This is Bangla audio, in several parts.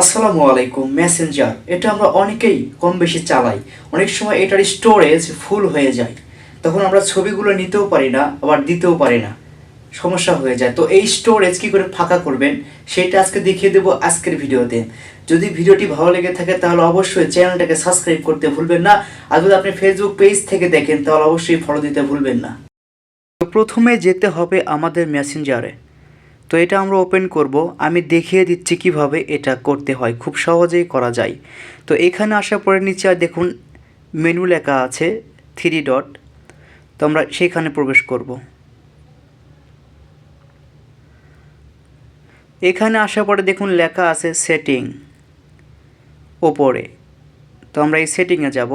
আসসালামু আলাইকুম মেসেঞ্জার এটা আমরা অনেকেই কম বেশি চালাই। অনেক সময় এটার স্টোরেজ ফুল হয়ে যায়। তখন আমরা ছবিগুলো নিতেও পারি না, আবার দিতেও পারি না। সমস্যা হয়ে যায়। তো এই স্টোরেজ কি করে ফাঁকা করবেন, সেটা আজকে দেখিয়ে দেবো আজকের ভিডিওতে। যদি ভিডিওটি ভালো লেগে থাকে, তাহলে অবশ্যই চ্যানেলটাকে সাবস্ক্রাইব করতে ভুলবেন না। আর যদি আপনি ফেসবুক পেজ থেকে দেখেন, তাহলে অবশ্যই ফলো দিতে ভুলবেন না। প্রথমে যেতে হবে আমাদের মেসেঞ্জারে তো এটা আমরা ওপেন করব। আমি দেখিয়ে দিচ্ছি কীভাবে এটা করতে হয়। খুব সহজেই করা যায়। তো এখানে আসার পরে নিচে আর দেখুন মেনু লেখা আছে থ্রি ডট তো আমরা সেখানে প্রবেশ করব। এখানে আসার পরে দেখুন লেখা আছে সেটিং ওপরে। তো আমরা এই সেটিংয়ে যাব।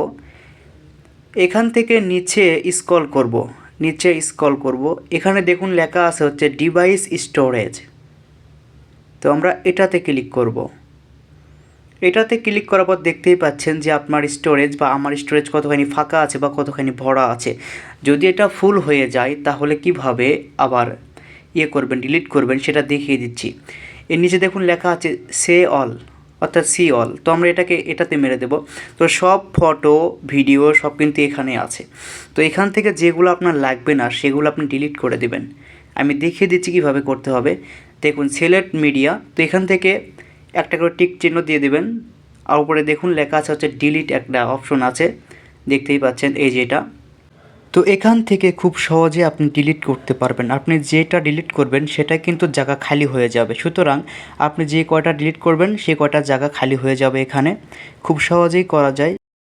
এখান থেকে নিচে স্ক্রল করব। নিচে স্ক্রল করব। এখানে দেখুন লেখা আছে হচ্ছে ডিভাইস স্টোরেজ তো আমরা এটাতে ক্লিক করব। এটাতে ক্লিক করার পর দেখতেই পাচ্ছেন যে আপনার স্টোরেজ বা আমার স্টোরেজ কতখানি ফাঁকা আছে বা কতখানি ভরা আছে। যদি এটা ফুল হয়ে যায়, তাহলে কীভাবে আবার ইয়ে করবেন ডিলিট করবেন সেটা দেখিয়ে দিচ্ছি। এর নিচে দেখুন লেখা আছে সে অল অর্থাৎ সি অল তো আমরা এটাকে, এটাতে মেরে দেব। তো সব ফটো ভিডিও সব কিন্তু এখানে আছে। তো এখান থেকে যেগুলো আপনার লাগবে না, সেগুলো আপনি ডিলিট করে দেবেন। আমি দেখিয়ে দিচ্ছি কীভাবে করতে হবে। দেখুন সিলেক্ট মিডিয়া তো এখান থেকে একটা করে টিক চিহ্ন দিয়ে দেবেন। আর উপরে দেখুন, লেখা আছে হচ্ছে ডিলিট একটা অপশন আছে। দেখতেই পাচ্ছেন, এই যেটা তো এখান থেকে খুব সহজে আপনি ডিলিট করতে পারবেন। আপনি যেটা ডিলিট করবেন, সেটা কিন্তু জায়গা খালি হয়ে যাবে। সুতরাং আপনি যে কয়টা ডিলিট করবেন, সে কয়টা জায়গা খালি হয়ে যাবে এখানে। খুব সহজেই করা যায়।